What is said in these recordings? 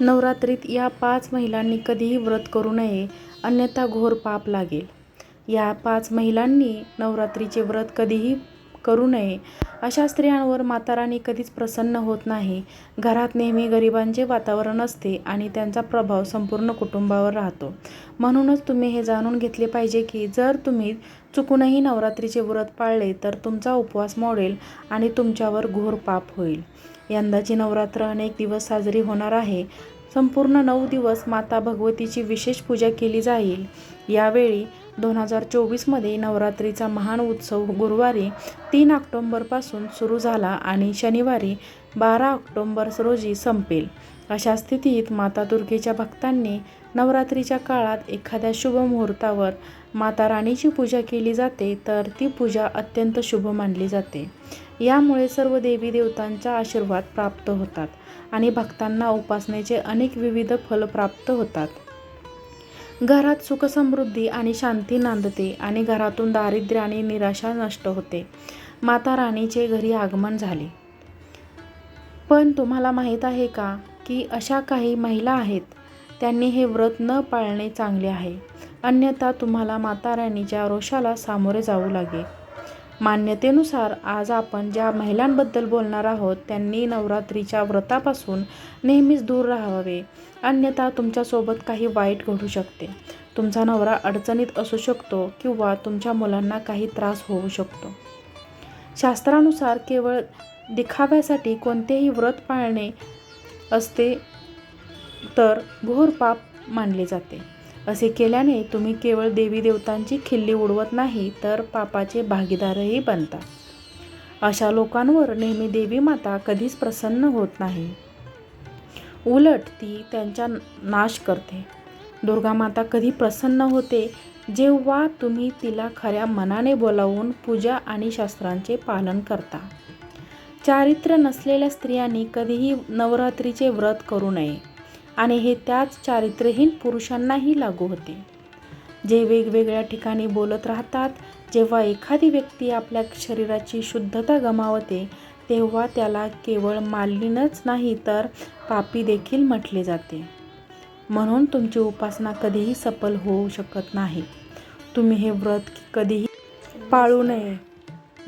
नवरात्रीत या पाच महिलांनी कधीही व्रत करू नये अन्यथा घोर पाप लागेल. या पाच महिलांनी नवरात्रीचे व्रत कधीही करू नये. अशा स्त्रियांवर माताराणी कधीच प्रसन्न होत नाही. घरात नेहमी गरिबांचे वातावरण असते आणि त्यांचा प्रभाव संपूर्ण कुटुंबावर राहतो. म्हणूनच तुम्ही हे जाणून घेतले पाहिजे की जर तुम्ही चुकूनही नवरात्रीचे व्रत पाळले तर तुमचा उपवास मोडेल आणि तुमच्यावर घोर पाप होईल. यंदाची नवरात्र अनेक दिवस साजरी होणार आहे. संपूर्ण नऊ दिवस माता भगवतीची विशेष पूजा केली जाईल. यावेळी दोन हजार चोवीसमध्ये नवरात्रीचा महान उत्सव गुरुवारी तीन ऑक्टोंबरपासून सुरू झाला आणि शनिवारी बारा ऑक्टोंबर रोजी संपेल. अशा स्थितीत माता दुर्गेच्या भक्तांनी नवरात्रीच्या काळात एखाद्या शुभ मुहूर्तावर माता राणीची पूजा केली जाते तर ती पूजा अत्यंत शुभ मानली जाते. यामुळे सर्व देवी देवतांचा आशीर्वाद प्राप्त होतात आणि भक्तांना उपासनेचे अनेक विविध फल प्राप्त होतात. घरात सुखसमृद्धी आणि शांती नांदते आणि घरातून दारिद्र्य आणि निराशा नष्ट होते. माता राणीचे घरी आगमन झाले. पण तुम्हाला माहीत आहे का की अशा काही महिला आहेत त्यांनी हे व्रत न पाळणे चांगले आहे. अन्यथा तुम्हाला माता राणीच्या रोषाला सामोरे जाऊ लागेल. मान्यतेनुसार आज आपण ज्या महिलांबद्दल बोलणार आहोत त्यांनी नवरात्रीच्या व्रतापासून नेहमीच दूर राहावे अन्यथा तुमच्यासोबत काही वाईट घडू शकते. तुमचा नवरा अडचणीत असू शकतो किंवा तुमच्या मुलांना काही त्रास होऊ शकतो. शास्त्रानुसार केवळ दिखाव्यासाठी कोणतेही व्रत पाळणे असते तर घोर पाप मानले जाते. असे केल्याने तुम्ही केवळ देवी देवतांची खिल्ली उडवत नाही तर पापाचे भागीदारही बनता. अशा लोकांवर नेहमी देवी माता कधीच प्रसन्न होत नाही. उलट ती त्यांचा नाश करते. दुर्गा माता कधी प्रसन्न होते जेव्हा तुम्ही तिला खऱ्या मनाने बोलावून पूजा आणि शास्त्रांचे पालन करता. चारित्र्य नसलेल्या स्त्रियांनी कधीही नवरात्रीचे व्रत करू नये आणि हे त्याच चारित्र्यहीन पुरुषांनाही लागू होते. जे वेगवेगळ्या ठिकाणी बोलत राहतात. जेव्हा एखादी व्यक्ती आपल्या शरीराची शुद्धता गमावते तेव्हा त्याला केवळ मालिनच नाही तर पापी देखील म्हटले जाते. म्हणून तुमची उपासना कधीही सफल होऊ शकत नाही. तुम्ही हे व्रत कधीही पाळू नये.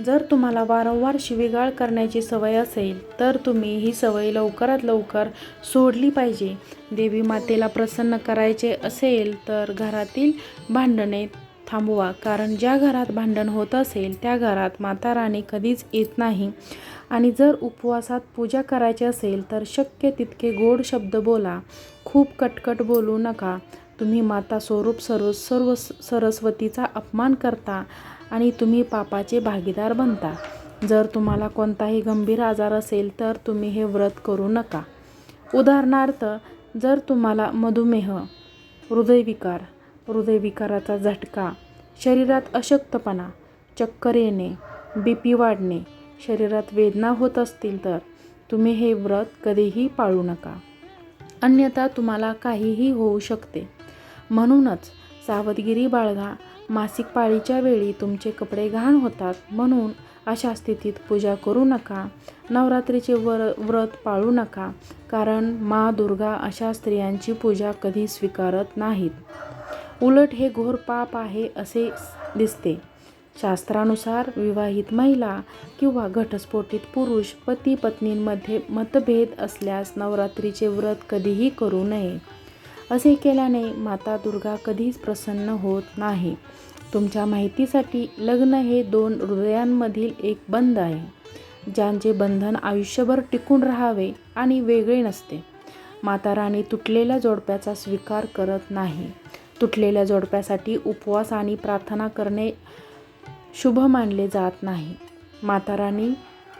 जर तुम्हाला वारंवार शिवीगाळ करण्याची सवय असेल तर तुम्ही ही सवय लवकरात लवकर सोडली पाहिजे. देवी मातेला प्रसन्न करायचे असेल तर घरातील भांडणे थांबवा कारण ज्या घरात भांडण होत असेल त्या घरात माता राणी कधीच येत नाही आणि जर उपवासात पूजा करायची असेल तर शक्य तितके गोड शब्द बोला. खूप कटकट बोलू नका. तुम्ही माता स्वरूप सर्व सर्व सरस्वतीचा अपमान करता आणि तुम्ही पापाचे भागीदार बनता. जर तुम्हाला कोणताही गंभीर आजार असेल तर तुम्ही हे व्रत करू नका. उदाहरणार्थ जर तुम्हाला मधुमेह, हृदयविकार, हृदयविकाराचा झटका, शरीरात अशक्तपणा, चक्कर येणे, बी पी वाढणे, शरीरात वेदना होत असतील तर तुम्ही हे व्रत कधीही पाळू नका. अन्यथा तुम्हाला काहीही होऊ शकते. म्हणूनच सावधगिरी बाळगा. मासिक पाळीच्या वेळी तुमचे कपडे घाण होतात म्हणून अशा स्थितीत पूजा करू नका. नवरात्रीचे व्रत पाळू नका कारण मा दुर्गा अशा स्त्रियांची पूजा कधी स्वीकारत नाहीत. उलट हे घोर पाप आहे असे दिसते. शास्त्रानुसार विवाहित महिला किंवा घटस्फोटित पुरुष पती पत्नींमध्ये मतभेद असल्यास नवरात्रीचे व्रत कधीही करू नये. असे केल्याने माता दुर्गा कधीच प्रसन्न होत नाही. तुमच्या माहितीसाठी लग्न हे दोन हृदयांमधील एक बंध आहे. ज्यांचे बंधन आयुष्यभर टिकून राहावे आणि वेगळे नसते. माता राणी तुटलेल्या जोडप्याचा स्वीकार करत नाही. तुटलेल्या जोडप्यासाठी उपवास आणि प्रार्थना करणे शुभ मानले जात नाही. माता राणी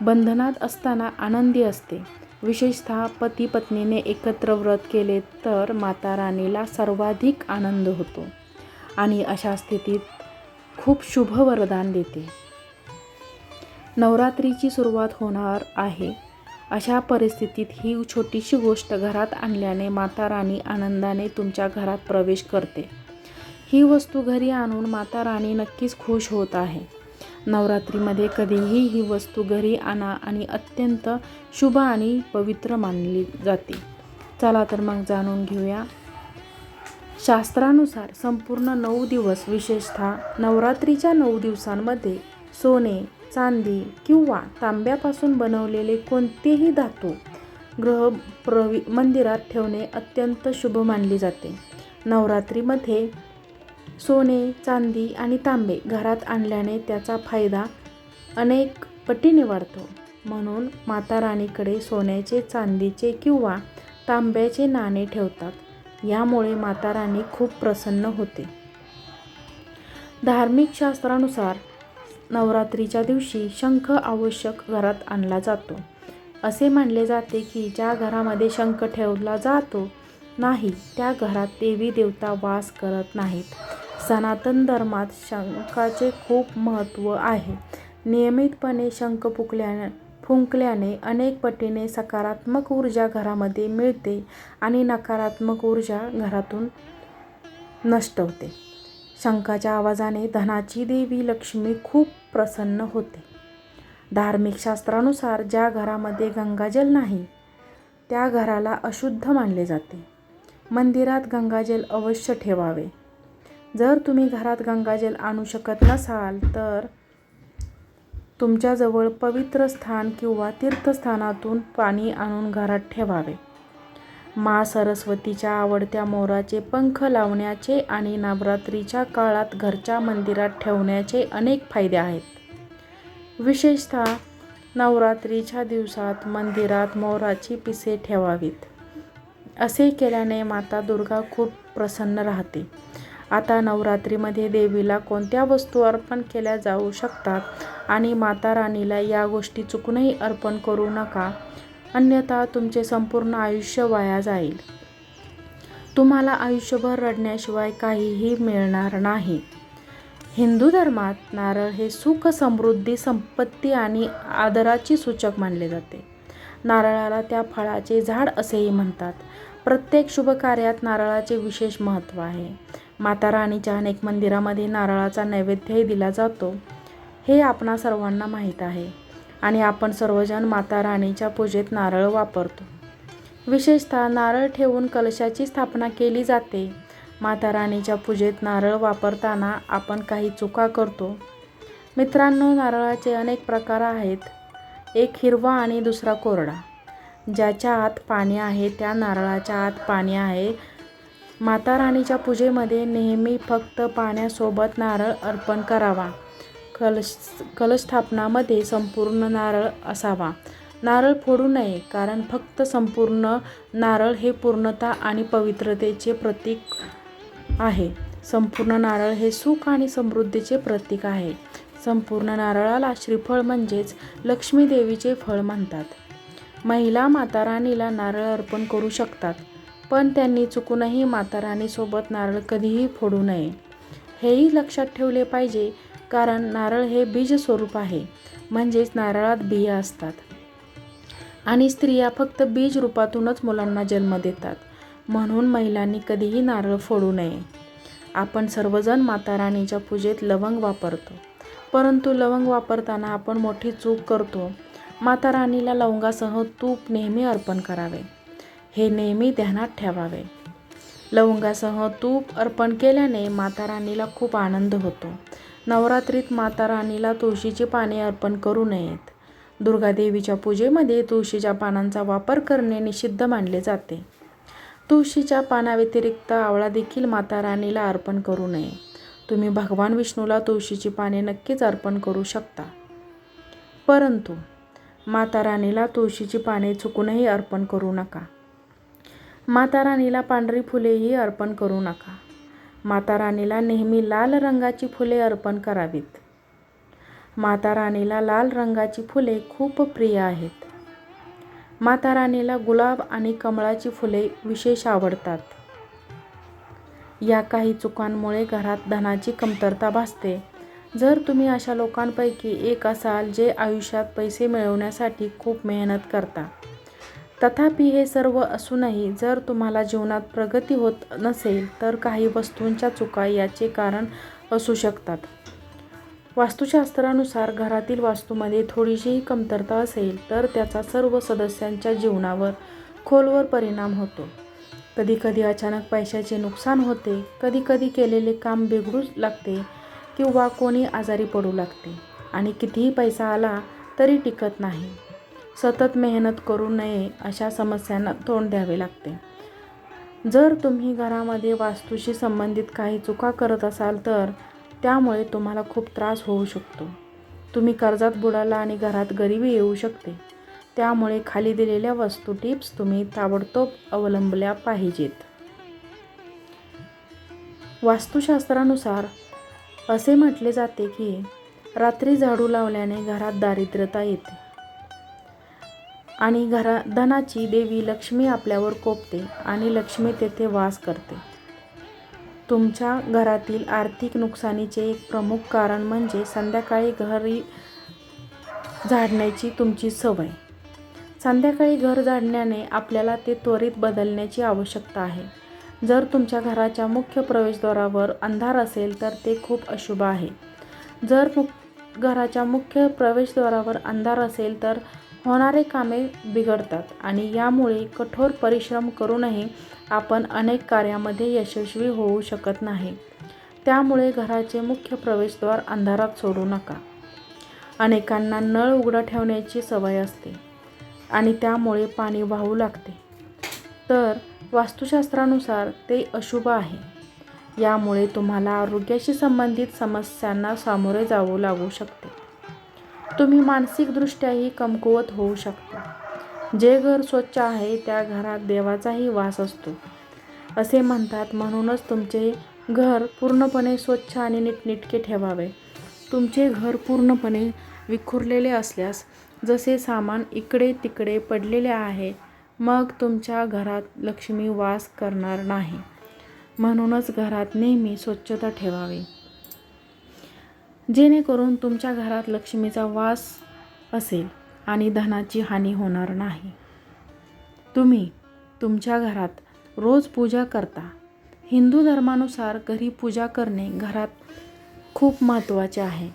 बंधनात असताना आनंदी असते. विशेषतः पती पत्नीने एकत्र व्रत केले तर माता राणीला सर्वाधिक आनंद होतो आणि अशा स्थितीत खूप शुभ वरदान देते. नवरात्रीची सुरुवात होणार आहे. अशा परिस्थितीत ही छोटीशी गोष्ट घरात आणल्याने माता राणी आनंदाने तुमच्या घरात प्रवेश करते. ही वस्तू घरी आणून माता राणी नक्कीच खुश होत आहे. नवरात्रीमध्ये कधीही ही वस्तू घरी आणा आणि अत्यंत शुभ आणि पवित्र मानली जाते. चला तर मग जाणून घेऊया शास्त्रानुसार संपूर्ण नऊ दिवस विशेषतः नवरात्रीच्या नऊ दिवसांमध्ये सोने चांदी किंवा तांब्यापासून बनवलेले कोणतेही धातू ग्रह प्रवि मंदिरात ठेवणे अत्यंत शुभ मानले जाते नवरात्रीमध्ये सोने चांदी आणि तांबे घरात आणल्याने त्याचा फायदा अनेक पटीने वाढतो म्हणून माता राणीकडे सोन्याचे चांदीचे किंवा तांब्याचे नाणे ठेवतात. यामुळे माता राणी खूप प्रसन्न होते. धार्मिक शास्त्रानुसार नवरात्रीच्या दिवशी शंख आवश्यक घरात आणला जातो. असे मानले जाते की ज्या घरामध्ये शंख ठेवला जातो नाही त्या घरात देवी देवता वास करत नाहीत. सनातन धर्मात शंखाचे खूप महत्त्व आहे. नियमितपणे शंख फुकल्याने फुंकल्याने अनेक पटीने सकारात्मक ऊर्जा घरामध्ये मिळते आणि नकारात्मक ऊर्जा घरातून नष्ट होते शंखाच्या आवाजाने धनाची देवी लक्ष्मी खूप प्रसन्न होते. धार्मिक शास्त्रानुसार ज्या घरामध्ये गंगाजल नाही त्या घराला अशुद्ध मानले जाते. मंदिरात गंगाजल अवश्य ठेवावे. जर तुम्ही घरात गंगाजल आणू शकत नसाल तर तुमच्याजवळ पवित्र स्थान किंवा तीर्थस्थानातून पाणी आणून घरात ठेवावे. मा सरस्वतीच्या आवडत्या मोराचे पंख लावण्याचे आणि नवरात्रीच्या काळात घरच्या मंदिरात ठेवण्याचे अनेक फायदे आहेत. विशेषतः नवरात्रीच्या दिवसात मंदिरात मोराची पिसे ठेवावीत. असे केल्याने माता दुर्गा खूप प्रसन्न राहते. आता नवरात्रीमध्ये देवीला कोणत्या वस्तू अर्पण केल्या जाऊ शकतात? आणि माता राणीला या गोष्टी चुकूनही अर्पण करू नका. अन्यथा तुमचे संपूर्ण आयुष्य वाया जाईल. तुम्हाला आयुष्यभर रडण्याशिवाय काहीही मिळणार नाही. हिंदू धर्मात नारळ हे सुख समृद्धी संपत्ती आणि आदराची सूचक मानले जाते. नारळाला त्या फळाचे झाड असेही म्हणतात. प्रत्येक शुभ कार्यात नारळाचे विशेष महत्त्व आहे. माता राणीच्या अनेक मंदिरामध्ये नारळाचा नैवेद्यही दिला जातो. हे आपणा सर्वांना माहीत आहे. आणि आपण सर्वजण माता राणीच्या पूजेत नारळ वापरतो. विशेषतः नारळ ठेवून कलशाची स्थापना केली जाते. माता राणीच्या पूजेत नारळ वापरताना आपण काही चुका करतो. मित्रांनो नारळाचे अनेक प्रकार आहेत. एक हिरवा आणि दुसरा कोरडा. ज्याच्या आत पाणी आहे त्या नारळाच्या आत पाणी आहे. माता राणीच्या पूजेमध्ये नेहमी फक्त पाण्यासोबत नारळ अर्पण करावा. कलश कलस्थापनामध्ये संपूर्ण नारळ असावा. नारळ फोडू नये कारण फक्त संपूर्ण नारळ हे पूर्णता आणि पवित्रतेचे प्रतीक आहे. संपूर्ण नारळ हे सुख आणि समृद्धीचे प्रतीक आहे. संपूर्ण नारळाला श्रीफळ म्हणजेच लक्ष्मी देवीचे फळ म्हणतात. महिला माता राणीला नारळ अर्पण करू शकतात. पण त्यांनी चुकूनही माताराणीसोबत नारळ कधीही फोडू नये. हेही लक्षात ठेवले पाहिजे कारण नारळ हे बीज स्वरूप आहे म्हणजेच नारळात बिया असतात. आणि स्त्रिया फक्त बीज रूपातूनच मुलांना जन्म देतात म्हणून महिलांनी कधीही नारळ फोडू नये. आपण सर्वजण माता राणीच्या पूजेत लवंग वापरतो परंतु लवंग वापरताना आपण मोठी चूक करतो. माता राणीला लवंगासह तूप नेहमी अर्पण करावे. हे नेहमी ध्यानात ठेवावे. लवंगासह तूप अर्पण केल्याने माता राणीला खूप आनंद होतो. नवरात्रीत माता राणीला तुळशीची पाने अर्पण करू नयेत. दुर्गादेवीच्या पूजेमध्ये तुळशीच्या पानांचा वापर करणे निषिद्ध मानले जाते. तुळशीच्या पानाव्यतिरिक्त आवळा देखील माता राणीला अर्पण करू नये. तुम्ही भगवान विष्णूला तुळशीची पाने नक्कीच अर्पण करू शकता. परंतु माता राणीला तुळशीची पाने चुकूनही अर्पण करू नका. माता राणीला पांढरी फुलेही अर्पण करू नका. माता राणीला नेहमी लाल रंगाची फुले अर्पण करावीत. माता राणीला लाल रंगाची फुले खूप प्रिय आहेत. माता राणीला गुलाब आणि कमळाची फुले विशेष आवडतात. या काही चुकांमुळे घरात धनाची कमतरता भासते. जर तुम्ही अशा लोकांपैकी एक असाल जे आयुष्यात पैसे मिळवण्यासाठी खूप मेहनत करता तथापि हे सर्व असूनही जर तुम्हाला जीवनात प्रगती होत नसेल तर काही वस्तूंच्या चुका याचे कारण असू शकतात. वास्तुशास्त्रानुसार घरातील वास्तूमध्ये थोडीशीही कमतरता असेल तर त्याचा सर्व सदस्यांच्या जीवनावर खोलवर परिणाम होतो. कधीकधी अचानक पैशाचे नुकसान होते कधीकधी केलेले काम बिघडू लागते किंवा कोणी आजारी पडू लागते आणि कितीही पैसा आला तरी टिकत नाही. सतत मेहनत करू नये अशा समस्यांना तोंड द्यावे लागते. जर तुम्ही घरामध्ये वास्तूशी संबंधित काही चुका करत असाल तर त्यामुळे तुम्हाला खूप त्रास होऊ शकतो. तुम्ही कर्जात बुडाला आणि घरात गरिबी येऊ शकते. त्यामुळे खाली दिलेल्या वस्तू टिप्स तुम्ही ताबडतोब अवलंबल्या पाहिजेत. वास्तुशास्त्रानुसार असे म्हटले जाते की रात्री झाडू लावल्याने घरात दारिद्र्यता येते. आणि घरा धनाची देवी लक्ष्मी आपल्यावर कोपते आणि लक्ष्मी तेथे वास करते. तुमच्या घरातील आर्थिक नुकसानीचे एक प्रमुख कारण म्हणजे संध्याकाळी घरी झाडण्याची तुमची सवय. संध्याकाळी घर झाडण्याने आपल्याला ते त्वरित बदलण्याची आवश्यकता आहे. जर तुमच्या घराच्या मुख्य प्रवेशद्वारावर अंधार असेल तर ते खूप अशुभ आहे. जर मु घराच्या मुख्य प्रवेशद्वारावर अंधार असेल तर होणारे कामे बिघडतात आणि यामुळे कठोर परिश्रम करूनही आपण अनेक कार्यामध्ये यशस्वी होऊ शकत नाही. त्यामुळे घराचे मुख्य प्रवेशद्वार अंधारात सोडू नका. अनेकांना नळ उघडा ठेवण्याची सवय असते आणि त्यामुळे पाणी वाहू लागते. तर वास्तुशास्त्रानुसार ते अशुभ आहे. यामुळे तुम्हाला आरोग्याशी संबंधित समस्यांना सामोरे जावं लागू शकते. तुम्ही मानसिकदृष्ट्याही कमकुवत होऊ शकता. जे घर स्वच्छ आहे त्या घरात देवाचाही वास असतो. असे म्हणतात म्हणूनच तुमचे घर पूर्णपणे स्वच्छ आणि नीटनेटके ठेवावे. तुमचे घर पूर्णपणे विखुरलेले असल्यास जसे सामान इकडे तिकडे पडलेले आहे मग तुमच्या घरात लक्ष्मी वास करणार नाही. म्हणूनच घरात नेहमी स्वच्छता ठेवावी. जेणेकरून तुमच्या घरात लक्ष्मीचा वास असेल आणि धनाची हानी होणार नाही. तुम्ही तुमच्या घरात रोज पूजा करता. हिंदू धर्मानुसार घरी पूजा करणे घरात खूप महत्त्वाचे आहे.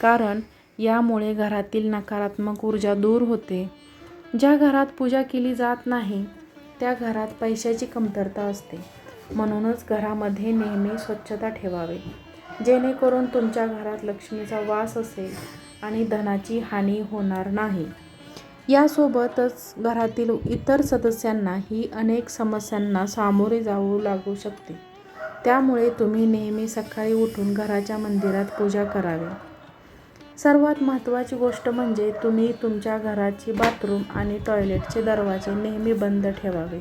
कारण यामुळे घरातील नकारात्मक ऊर्जा दूर होते. ज्या घरात पूजा केली जात नाही त्या घरात पैशाची कमतरता असते. म्हणूनच घरामध्ये नेहमी स्वच्छता ठेवावे. जेणेकरून तुमच्या घरात लक्ष्मीचा वास असेल आणि धनाची हानी होणार नाही. यासोबतच घरातील इतर सदस्यांनाही अनेक समस्यांना सामोरे जाऊ लागू शकते. त्यामुळे तुम्ही नेहमी सकाळी उठून घराच्या मंदिरात पूजा करावी. सर्वात महत्त्वाची गोष्ट म्हणजे तुम्ही तुमच्या घराची बाथरूम आणि टॉयलेटचे दरवाजे नेहमी बंद ठेवावे.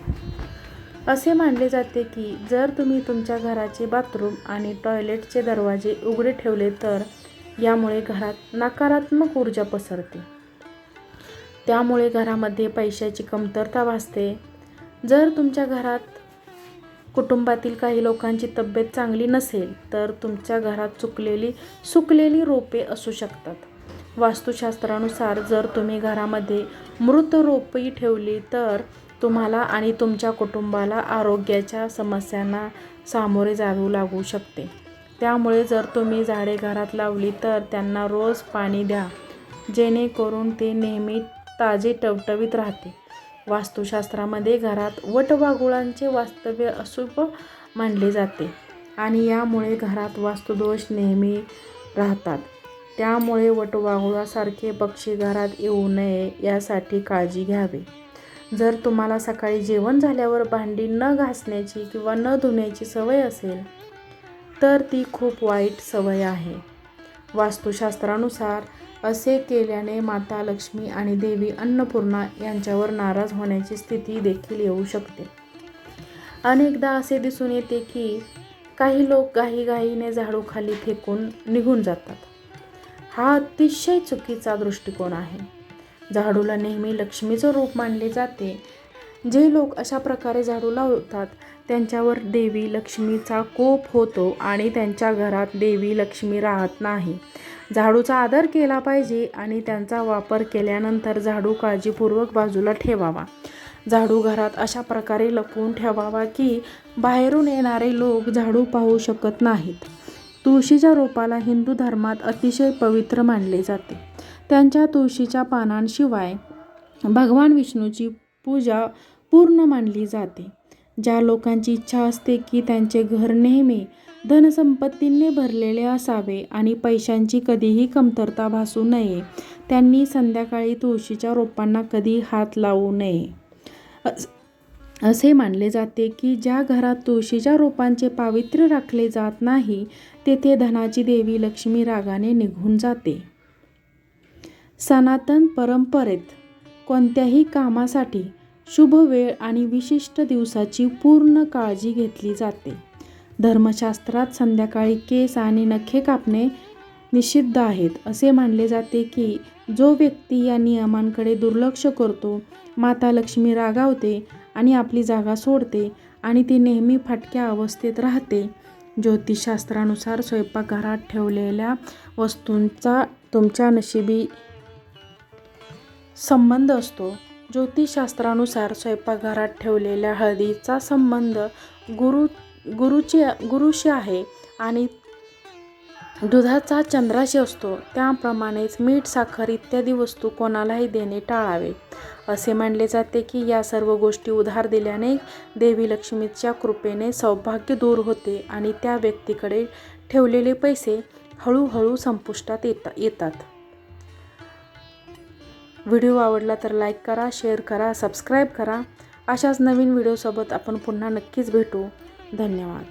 असे मानले जाते की जर तुम्ही तुमच्या घराचे बाथरूम आणि टॉयलेटचे दरवाजे उघडे ठेवले तर यामुळे घरात नकारात्मक ऊर्जा पसरते. त्यामुळे घरामध्ये पैशाची कमतरता भासते. जर तुमच्या घरात कुटुंबातील काही लोकांची तब्येत चांगली नसेल तर तुमच्या घरात चुकलेली सुकलेली रोपे असू शकतात. वास्तुशास्त्रानुसार जर तुम्ही घरामध्ये मृत रोपही ठेवली तर तुम्हाला आणि तुमच्या कुटुंबाला आरोग्याच्या समस्यांना सामोरे जावे लागू शकते. त्यामुळे जर तुम्ही झाडे घरात लावली तर त्यांना रोज पाणी द्या. जेणेकरून ते नेहमी ताजे टवटवीत राहते. वास्तुशास्त्रामध्ये घरात वटवाघुळांचे वास्तव्य अशुभ मानले जाते आणि यामुळे घरात वास्तुदोष नेहमी राहतात. त्यामुळे वटवाघुळासारखे पक्षी घरात येऊ नये यासाठी काळजी घ्यावी. जर तुम्हाला सकाळी जेवण झाल्यावर भांडी न घासण्याची किंवा न धुण्याची सवय असेल तर ती खूप वाईट सवय आहे. वास्तुशास्त्रानुसार असे केल्याने माता लक्ष्मी आणि देवी अन्नपूर्णा यांच्यावर नाराज होण्याची स्थिती देखील येऊ शकते. अनेकदा असे दिसून येते की काही लोक घाईघाईने झाडूखाली फेकून निघून जातात. हा अतिशय चुकीचा दृष्टिकोन आहे. झाडूला नेहमी लक्ष्मीचं रूप मानले जाते. जे लोक अशा प्रकारे झाडू लावतात त्यांच्यावर देवी लक्ष्मीचा कोप होतो आणि त्यांच्या घरात देवी लक्ष्मी राहत नाही. झाडूचा आदर केला पाहिजे आणि त्यांचा वापर केल्यानंतर झाडू काळजीपूर्वक बाजूला ठेवावा. झाडू घरात अशा प्रकारे लपवून ठेवावा की बाहेरून येणारे लोक झाडू पाहू शकत नाहीत. तुळशीच्या रोपाला हिंदू धर्मात अतिशय पवित्र मानले जाते. त्यांच्या तुळशीच्या पानांशिवाय भगवान विष्णूची पूजा पूर्ण मानली जाते. ज्या लोकांची इच्छा असते की त्यांचे घर नेहमी धनसंपत्तीने भरलेले असावे आणि पैशांची कधीही कमतरता भासू नये त्यांनी संध्याकाळी तुळशीच्या रोपांना कधी हात लावू नये. असे मानले जाते की ज्या घरात तुळशीच्या रोपांचे पावित्र्य राखले जात नाही तेथे धनाची देवी लक्ष्मी रागाने निघून जाते. सनातन परंपरेत कोणत्याही कामासाठी शुभ वेळ आणि विशिष्ट दिवसाची पूर्ण काळजी घेतली जाते. धर्मशास्त्रात संध्याकाळी केस आणि नखे कापणे निषिद्ध आहेत. असे मानले जाते की जो व्यक्ती या नियमांकडे दुर्लक्ष करतो माता लक्ष्मी रागावते आणि आपली जागा सोडते आणि ती नेहमी फाटक्या अवस्थेत राहते. ज्योतिषशास्त्रानुसार स्वयंपाकघरात ठेवलेल्या वस्तूंचा तुमच्या नशिबी संबंध असतो. ज्योतिषशास्त्रानुसार स्वयंपाकघरात ठेवलेल्या हळदीचा संबंध गुरु गुरुची गुरुशी आहे आणि दुधाचा चंद्राशी असतो. त्याप्रमाणेच मीठ साखर इत्यादी वस्तू कोणालाही देणे टाळावे. असे मानले जाते की या सर्व गोष्टी उधार दिल्याने देवी लक्ष्मीच्या कृपेने सौभाग्य दूर होते आणि त्या व्यक्तीकडे ठेवलेले पैसे हळूहळू संपुष्टात येता येतात. व्हिडिओ आवडला तर लाईक करा शेअर करा सबस्क्राईब करा. अशाच नवीन व्हिडिओसोबत आपण पुन्हा नक्कीच भेटू. धन्यवाद.